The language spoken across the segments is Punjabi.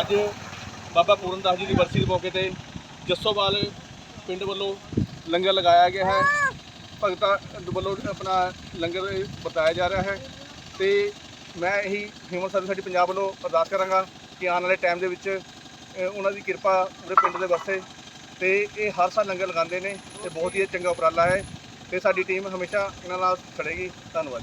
ਅੱਜ ਬਾਬਾ ਪੂਰਨ ਦਾਸ ਜੀ ਦੀ ਬਰਸੀ ਦੇ ਮੌਕੇ ਤੇ ਜੱਸੋਵਾਲ ਪਿੰਡ ਵੱਲੋਂ ਲੰਗਰ ਲਗਾਇਆ ਗਿਆ ਹੈ। ਭਗਤਾਂ ਵੱਲੋਂ ਆਪਣਾ ਲੰਗਰ ਵਰਤਾਇਆ ਜਾ ਰਿਹਾ ਹੈ ਤੇ ਮੈਂ ਇਹੀ ਹਿਊਮਨ ਸਰਵਿਸ ਸਾਡੀ ਪੰਜਾਬ ਵੱਲੋਂ ਅਰਦਾਸ ਕਰਾਂਗਾ ਕਿ ਆਉਣ ਵਾਲੇ ਟਾਈਮ ਦੇ ਵਿੱਚ ਉਹਨਾਂ ਦੀ ਕਿਰਪਾ ਉਹਦੇ ਪਿੰਡ ਦੇ ਵਾਸਤੇ ਤੇ ਇਹ ਹਰ ਸਾਲ ਲੰਗਰ ਲਗਾਉਂਦੇ ਨੇ ਤੇ ਬਹੁਤ ਹੀ ਇਹ ਚੰਗਾ ਉਪਰਾਲਾ ਹੈ ਤੇ ਸਾਡੀ ਟੀਮ ਹਮੇਸ਼ਾ ਇਹਨਾਂ ਨਾਲ ਖੜੇਗੀ। ਧੰਨਵਾਦ।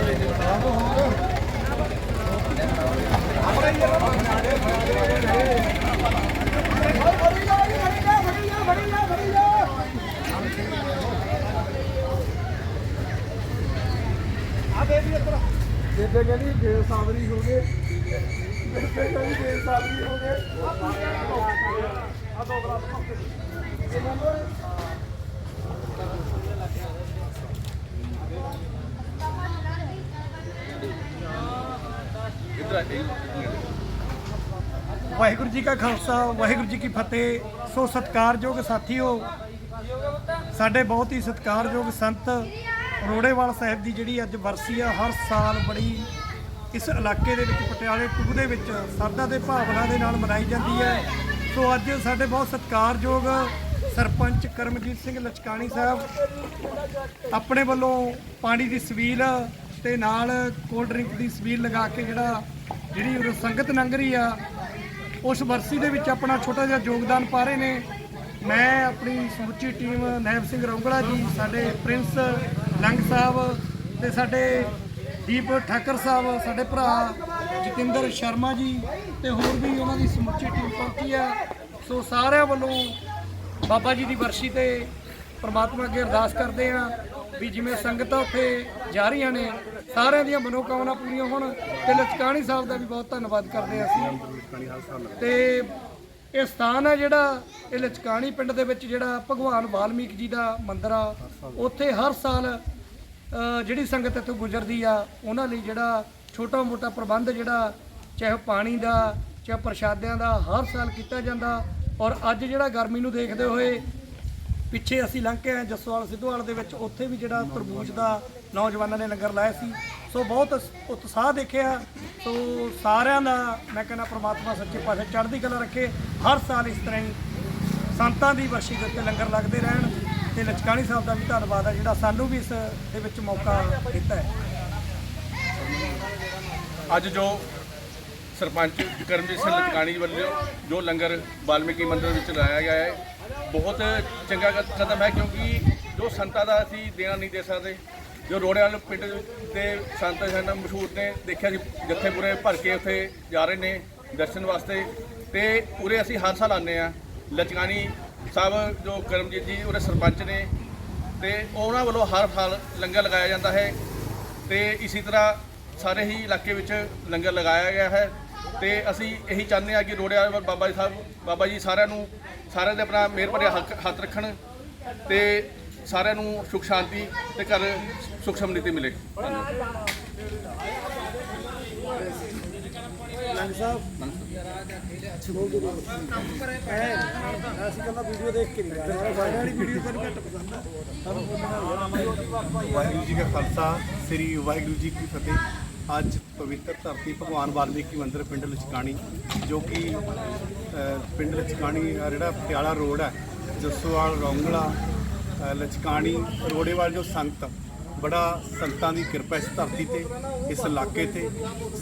ਬੇਬੇ ਕਹਿੰਦੀ ਫੇਰ ਸਾਵਰੀ ਹੋ ਗਏ ਬੇਬੇ ਕਹਿੰਦੀ ਫੇਰ ਸਾਵਰੀ ਹੋ ਗਏ। ਆ ਦੋ ਗਲਾਸ ਇੱਧਰ ਆ ਵਾਹਿਗੁਰੂ ਜੀ ਕਾ ਖਾਲਸਾ, ਵਾਹਿਗੁਰੂ ਜੀ ਕੀ ਫਤਿਹ। ਸੋ ਸਤਿਕਾਰਯੋਗ ਸਾਥੀਓ, ਸਾਡੇ ਬਹੁਤ ਹੀ ਸਤਿਕਾਰਯੋਗ ਸੰਤ ਰੋੜੇਵਾਲ ਸਾਹਿਬ ਦੀ ਜਿਹੜੀ ਅੱਜ ਵਰਸੀ ਆ, ਹਰ ਸਾਲ ਬੜੀ ਇਸ ਇਲਾਕੇ ਦੇ ਵਿੱਚ, ਪਟਿਆਲੇ ਟੂ ਦੇ ਵਿੱਚ ਸਰਦਾ ਦੇ ਭਾਵਨਾ ਦੇ ਨਾਲ ਮਨਾਈ ਜਾਂਦੀ ਹੈ। ਸੋ ਅੱਜ ਸਾਡੇ ਬਹੁਤ ਸਤਿਕਾਰਯੋਗ ਸਰਪੰਚ ਕਰਮਜੀਤ ਸਿੰਘ ਲਚਕਾਣੀ ਸਾਹਿਬ ਆਪਣੇ ਵੱਲੋਂ ਪਾਣੀ ਦੀ ਸਵੀਲ ਤੇ ਨਾਲ ਕੋਲਡ ਡਰਿੰਕ ਦੀ ਸਵੀਲ ਲਗਾ ਕੇ ਜਿਹੜਾ, ਜਿਹੜੀ ਉਰੇ ਸੰਗਤ ਲੰਘ ਰਹੀ ਆ, ਉਸ ਵਰਸੀ ਦੇ ਵਿੱਚ ਆਪਣਾ ਛੋਟਾ ਜਿਹਾ ਯੋਗਦਾਨ ਪਾ ਰਹੇ ਨੇ। ਮੈਂ ਆਪਣੀ ਸਮੁੱਚੀ ਟੀਮ ਨੈਬ ਸਿੰਘ ਰੌਂਗਲਾ ਜੀ, ਸਾਡੇ ਪ੍ਰਿੰਸ ਲੰਗ ਸਾਹਿਬ ਤੇ ਸਾਡੇ ਦੀਪ ਠਾਕਰ ਸਾਹਿਬ, ਸਾਡੇ ਭਰਾ ਜਤਿੰਦਰ ਸ਼ਰਮਾ ਜੀ ਤੇ ਹੋਰ ਵੀ ਉਹਨਾਂ ਦੀ ਸਮੁੱਚੀ ਟੀਮ ਪਹੁੰਚੀ ਆ ਸੋ ਸਾਰਿਆਂ ਵੱਲੋਂ ਬਾਬਾ ਜੀ ਦੀ ਬਰਸ਼ੀ ਤੇ ਪ੍ਰਮਾਤਮਾ ਅੱਗੇ ਅਰਦਾਸ ਕਰਦੇ ਆ ਵੀ ਜਿਵੇਂ ਸੰਗਤਾਂ ਉੱਥੇ ਜਾ ਰਹੀਆਂ ਨੇ, ਸਾਰਿਆਂ ਦੀਆਂ ਮਨੋਕਾਮਨਾ ਪੂਰੀਆਂ ਹੋਣ ਤੇ ਲਚਕਾਣੀ ਸਾਹਿਬ ਦਾ ਵੀ ਬਹੁਤ ਧੰਨਵਾਦ ਕਰਦੇ ਆ ਅਸੀਂ। ਤੇ ਇਹ ਸਥਾਨ ਹੈ ਜਿਹੜਾ ਇਹ ਲਚਕਾਣੀ ਪਿੰਡ ਦੇ ਵਿੱਚ ਜਿਹੜਾ ਭਗਵਾਨ ਵਾਲਮੀਕ ਜੀ ਦਾ ਮੰਦਿਰ ਆ। ਉੱਥੇ ਹਰ ਸਾਲ ਜਿਹੜੀ ਸੰਗਤ ਇੱਥੋਂ ਗੁਜ਼ਰਦੀ ਆ, ਉਹਨਾਂ ਲਈ ਜਿਹੜਾ ਛੋਟਾ ਮੋਟਾ ਪ੍ਰਬੰਧ ਜਿਹੜਾ ਚਾਹੇ ਉਹ ਪਾਣੀ ਦਾ, ਚਾਹੇ ਪ੍ਰਸ਼ਾਦਿਆਂ ਦਾ, ਹਰ ਸਾਲ ਕੀਤਾ ਜਾਂਦਾ। ਔਰ ਅੱਜ ਜਿਹੜਾ ਗਰਮੀ ਨੂੰ ਦੇਖਦੇ ਹੋਏ ਪਿੱਛੇ ਅਸੀਂ ਲੰਘ ਕੇ ਆਏ ਜਸਵਾਲ ਸਿੱਧੂਵਾਲ ਦੇ ਵਿੱਚ। ਉੱਥੇ ਵੀ ਜਿਹੜਾ ਤਰਬੂਜ ਦਾ ਨੌਜਵਾਨਾਂ ਨੇ ਲੰਗਰ ਲਾਇਆ ਸੀ। ਸੋ ਬਹੁਤ ਉਤਸ਼ਾਹ ਦੇਖਿਆ। ਸੋ ਸਾਰਿਆਂ ਦਾ ਮੈਂ ਕਹਿੰਦਾ ਪ੍ਰਮਾਤਮਾ ਸੱਚੇ ਪਾਸੇ ਚੜ੍ਹਦੀ ਕਲਾ ਰੱਖੇ। ਹਰ ਸਾਲ ਇਸ ਤਰ੍ਹਾਂ ਹੀ ਸੰਤਾਂ ਦੀ ਵਰਸ਼ੀ ਦੇ ਉੱਤੇ ਲੰਗਰ ਲੱਗਦੇ ਰਹਿਣ ਤੇ ਲਚਕਾਣੀ ਸਾਹਿਬ ਦਾ ਵੀ ਧੰਨਵਾਦ ਹੈ ਜਿਹੜਾ ਸਾਨੂੰ ਵੀ ਇਸ ਦੇ ਵਿੱਚ ਮੌਕਾ ਦਿੱਤਾ ਹੈ। ਅੱਜ ਜੋ ਸਰਪੰਚ ਕਰਮਜੀਤ ਸਿੰਘ ਲਚਕਾਣੀ ਵੱਲੋਂ ਜੋ ਲੰਗਰ ਵਾਲਮੀਕੀ ਮੰਦਿਰ ਵਿੱਚ ਲਾਇਆ ਗਿਆ ਹੈ, ਬਹੁਤ ਚੰਗਾ ਕਦਮ ਹੈ ਕਿਉਂਕਿ ਜੋ ਸੰਤਾਂ ਦਾ ਅਸੀਂ ਦੇਣਾ ਨਹੀਂ ਦੇ ਸਕਦੇ ਜੋ ਰੋੜੇ ਵਾਲੇ ਪਿੰਡ ਦੇ ਸੰਤ ਹਨ ਮਸ਼ਹੂਰ ਨੇ, ਦੇਖਿਆ ਜੀ, ਜੱਥੇ ਪੂਰੇ ਭਰ ਕੇ ਉੱਥੇ ਜਾ ਰਹੇ ਨੇ ਦਰਸ਼ਨ ਵਾਸਤੇ। ਤੇ ਉਰੇ ਅਸੀਂ ਹਰ ਸਾਲ ਆਉਂਦੇ ਆ ਲਚਕਾਨੀ ਸਾਹਿਬ, ਜੋ ਕਰਮਜੀਤ ਜੀ ਉਰੇ ਸਰਪੰਚ ਨੇ, ਤੇ ਉਹਨਾਂ ਵੱਲੋਂ ਹਰ ਸਾਲ ਲੰਗਰ ਲਗਾਇਆ ਜਾਂਦਾ ਹੈ। ਤੇ ਇਸੇ ਤਰ੍ਹਾਂ ਸਾਰੇ ਹੀ ਇਲਾਕੇ ਵਿੱਚ ਲੰਗਰ ਲਗਾਇਆ ਗਿਆ ਹੈ। ਤੇ ਅਸੀਂ ਇਹੀ ਚਾਹੁੰਦੇ ਹਾਂ ਕਿ ਰੋੜਿਆ ਬਾਬਾ ਜੀ ਸਾਹਿਬ, ਬਾਬਾ ਜੀ ਸਾਰਿਆਂ ਨੂੰ, ਸਾਰਿਆਂ ਦੇ ਆਪਣਾ ਮਿਹਰ ਭਰਿਆ ਹੱਕ, ਹੱਥ ਰੱਖਣ। ਤੇ ਸਾਰਿਆਂ ਨੂੰ ਸੁਖ ਸ਼ਾਂਤੀ ਤੇ ਘਰ ਸੁਖ ਸਮਰਿੱਧੀ ਮਿਲੇ ਲੰਗ ਸਾਹਿਬ ਅਸੀਂ ਕਹਿੰਦਾ ਵੀਡੀਓ ਦੇਖ ਕੇ ਨਹੀਂ ਗਏ ਵਾਲੀ ਵੀਡੀਓ ਪਰ ਘੱਟ ਪਸੰਦ ਆ ਸਾਨੂੰ ਵਾਹਿਗੁਰੂ ਜੀ ਕਾ ਖਾਲਸਾ ਸ੍ਰੀ ਵਾਹਿਗੁਰੂ ਜੀ ਕੀ ਫਤਿਹ। ਅੱਜ ਪਵਿੱਤਰ ਧਰਤੀ ਭਗਵਾਨ ਵਾਲਮੀਕੀ ਮੰਦਿਰ ਪਿੰਡ ਲਚਕਾਣੀ ਜੋ ਕਿ ਪਿੰਡ ਲਚਕਾਣੀ ਜਿਹੜਾ ਪਟਿਆਲਾ ਰੋਡ ਹੈ ਜੱਸੋਵਾਲ ਰੌਂਗਲਾ ਲਚਕਾਣੀ ਰੋੜੇਵਾਲ ਜੋ ਸੰਤ ਬੜਾ ਸੰਤਾਂ ਦੀ ਕਿਰਪਾ ਇਸ ਧਰਤੀ ਤੇ, ਇਸ ਇਲਾਕੇ ਤੇ।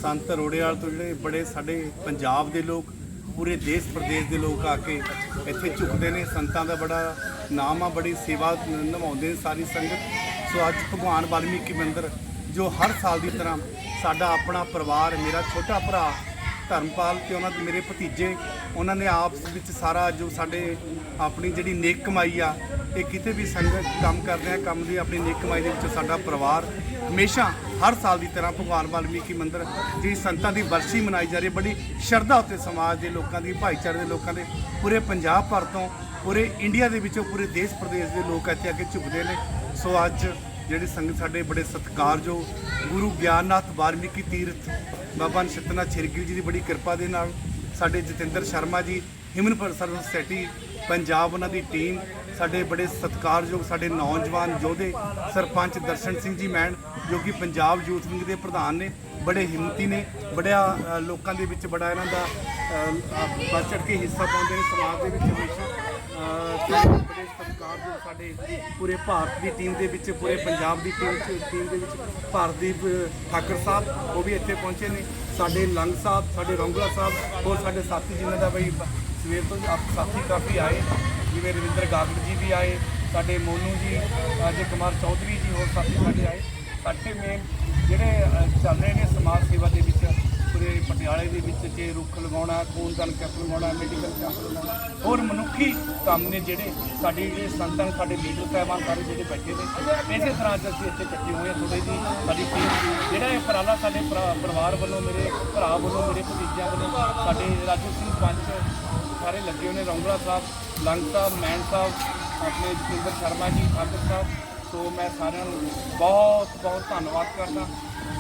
ਸੰਤ ਰੋੜੇਵਾਲ ਤੋਂ ਜਿਹੜੇ ਬੜੇ ਸਾਡੇ ਪੰਜਾਬ ਦੇ ਲੋਕ, ਪੂਰੇ ਦੇਸ਼ ਪ੍ਰਦੇਸ਼ ਦੇ ਲੋਕ ਆ ਕੇ ਇੱਥੇ ਝੁਕਦੇ ਨੇ। ਸੰਤਾਂ ਦਾ ਬੜਾ ਨਾਮ ਆ, ਬੜੀ ਸੇਵਾ ਨਿਭਾਉਂਦੇ ਨੇ ਸਾਰੀ ਸੰਗਤ। ਸੋ ਅੱਜ ਭਗਵਾਨ ਵਾਲਮੀਕੀ ਮੰਦਿਰ, ਜੋ ਹਰ ਸਾਲ ਦੀ ਤਰ੍ਹਾਂ ਸਾਡਾ ਆਪਣਾ ਪਰਿਵਾਰ, ਮੇਰਾ ਛੋਟਾ ਭਰਾ ਧਰਮਪਾਲ ਤੇ ਉਹਨਾਂ ਦੇ ਮੇਰੇ ਭਤੀਜੇ ਉਹਨਾਂ ਨੇ ਆਪਸ ਵਿੱਚ ਸਾਰਾ ਜੋ ਸਾਡੇ ਆਪਣੀ ਜਿਹੜੀ ਨੇਕ ਕਮਾਈ ਆ ਇਹ ਕਿਤੇ ਵੀ ਸੰਗਤ ਕੰਮ ਕਰਦੇ ਆ ਕੰਮ ਦੀ ਆਪਣੀ ਨੇਕ ਕਮਾਈ ਦੇ ਵਿੱਚ ਸਾਡਾ ਪਰਿਵਾਰ ਹਮੇਸ਼ਾ ਹਰ ਸਾਲ ਦੀ ਤਰ੍ਹਾਂ ਭਗਵਾਨ ਵਾਲਮੀਕੀ ਮੰਦਿਰ ਜਿਹੜੀ ਸੰਤਾਂ ਦੀ ਵਰਸੀ ਮਨਾਈ ਜਾ ਰਹੀ ਹੈ, ਬੜੀ ਸ਼ਰਧਾ ਉੱਤੇ ਸਮਾਜ ਦੇ ਲੋਕਾਂ ਦੀ ਭਾਈਚਾਰੇ ਦੇ ਲੋਕਾਂ ਦੇ ਪੂਰੇ ਪੰਜਾਬ ਭਰ ਤੋਂ ਪੂਰੇ ਇੰਡੀਆ ਦੇ ਵਿੱਚੋਂ ਪੂਰੇ ਦੇਸ਼ ਪ੍ਰਦੇਸ਼ ਦੇ ਲੋਕ ਇੱਥੇ ਆ ਕੇ ਝੁਕਦੇ ਨੇ। ਸੋ ਅੱਜ ਜਿਹੜੇ ਸੰਗਤ ਸਾਡੇ ਬੜੇ ਸਤਿਕਾਰਯੋਗ ਗੁਰੂ ਗਿਆਨਨਾਥ ਵਾਲਮੀਕੀ ਤੀਰਥ ਬਾਬਾ ਨਛੱਤਰਨਾਥ ਛਿਰਗਿਲ ਜੀ ਦੀ ਬੜੀ ਕਿਰਪਾ ਦੇ ਨਾਲ ਸਾਡੇ ਜਤਿੰਦਰ ਸ਼ਰਮਾ ਜੀ, ਹਿਮਨ ਸਰਵਿਸ ਸੋਸਾਇਟੀ ਪੰਜਾਬ ਉਹਨਾਂ ਦੀ ਟੀਮ, ਸਾਡੇ ਬੜੇ ਸਤਿਕਾਰਯੋਗ ਸਾਡੇ ਨੌਜਵਾਨ ਯੋਧੇ ਸਰਪੰਚ ਦਰਸ਼ਨ ਸਿੰਘ ਜੀ ਮੈਨ, ਜੋ ਕਿ ਪੰਜਾਬ ਯੂਥ ਵਿੰਗ ਦੇ ਪ੍ਰਧਾਨ ਨੇ ਬੜੇ ਹਿੰਮਤੀ ਨੇ ਬੜਿਆ ਲੋਕਾਂ ਦੇ ਵਿੱਚ ਬੜਾ ਇਹਨਾਂ ਦਾ ਵੱਧ ਚੜ੍ਹ ਕੇ ਹਿੱਸਾ ਪਾਉਂਦੇ ਨੇ ਸਮਾਜ ਦੇ ਵਿੱਚ ਹਮੇਸ਼ਾ। ਅ, ਤੇ ਬੜੇ ਸਾਡੇ ਪੂਰੇ ਭਾਰਤ ਦੀ ਟੀਮ ਦੇ ਵਿੱਚ ਪੂਰੇ ਪੰਜਾਬ ਦੀ ਟੀਮ ਟੀਮ ਦੇ ਵਿੱਚ ਭਾਰਤਦੀਪ ਠਾਕਰ ਸਾਹਿਬ ਉਹ ਵੀ ਇੱਥੇ ਪਹੁੰਚੇ ਨੇ। ਸਾਡੇ ਲੰਗ ਸਾਹਿਬ ਸਾਡੇ ਰੌਂਗਲਾ ਸਾਹਿਬ ਹੋਰ ਸਾਡੇ ਸਾਥੀ ਜਿਨ੍ਹਾਂ ਦਾ ਬਈ ਸਵੇਰ ਤੋਂ ਆਪ ਸਾਥੀ ਕਾਫੀ ਆਏ ਜਿਵੇਂ ਰਵਿੰਦਰ ਗਾਗੜ ਜੀ ਵੀ ਆਏ ਸਾਡੇ ਮੋਨੂ ਜੀ ਅਜੇ ਕੁਮਾਰ ਚੌਧਰੀ ਜੀ ਹੋਰ ਸਾਥੀ ਸਾਡੇ ਆਏ। ਸਾਡੇ ਮੇਨ ਜਿਹੜੇ ਚੱਲ ਰਹੇ ਨੇ, ਸਮਾਜ ਸੇਵਾ ਦੇ ਵਿੱਚ, ਪੂਰੇ ਪਟਿਆਲੇ ਦੇ ਵਿੱਚ ਜੇ ਰੁੱਖ ਲਗਾਉਣਾ ਖੂਨਦਾਨ ਕੈਂਪ ਲਗਾਉਣਾ ਮੈਡੀਕਲ ਕੈਂਪ ਲਗਾਉਣਾ। ਹੋਰ ਮਨੁੱਖੀ ਕੰਮ ਨੇ ਜਿਹੜੇ ਸਾਡੇ ਜਿਹੜੇ ਸੰਤਾਂ, ਸਾਡੇ ਲੀਡਰ ਸਾਹਿਬਾਨ, ਸਾਰੇ ਜਿਹੜੇ ਬੈਠੇ ਨੇ, ਇਸੇ ਤਰ੍ਹਾਂ ਅੱਜ ਅਸੀਂ ਇੱਥੇ ਇਕੱਠੇ ਹੋਏ ਹਾਂ ਥੋੜੇ ਜੀ ਸਾਡੀ ਟੀਮ ਜਿਹੜਾ ਇਹ ਉਪਰਾਲਾ ਸਾਡੇ ਪਰਿਵਾਰ ਵੱਲੋਂ, ਮੇਰੇ ਭਰਾ ਵੱਲੋਂ, ਮੇਰੇ ਭਤੀਜਿਆਂ ਵੱਲੋਂ, ਸਾਡੇ ਰਾਜੂ ਸਿੰਘ ਪੰਚ, ਸਾਰੇ ਲੱਗੇ ਹੋਏ ਨੇ, ਰੌਂਗਲਾ ਸਾਹਿਬ ਲੰਗ ਸਾਹਿਬ ਮੈਨ ਸਾਹਿਬ, ਆਪਣੇ ਜਤਿੰਦਰ ਸ਼ਰਮਾ ਜੀ, ਠਾਕੁਰ ਸਾਹਿਬ। ਸੋ ਮੈਂ ਸਾਰਿਆਂ ਨੂੰ ਬਹੁਤ ਬਹੁਤ ਧੰਨਵਾਦ ਕਰਦਾ।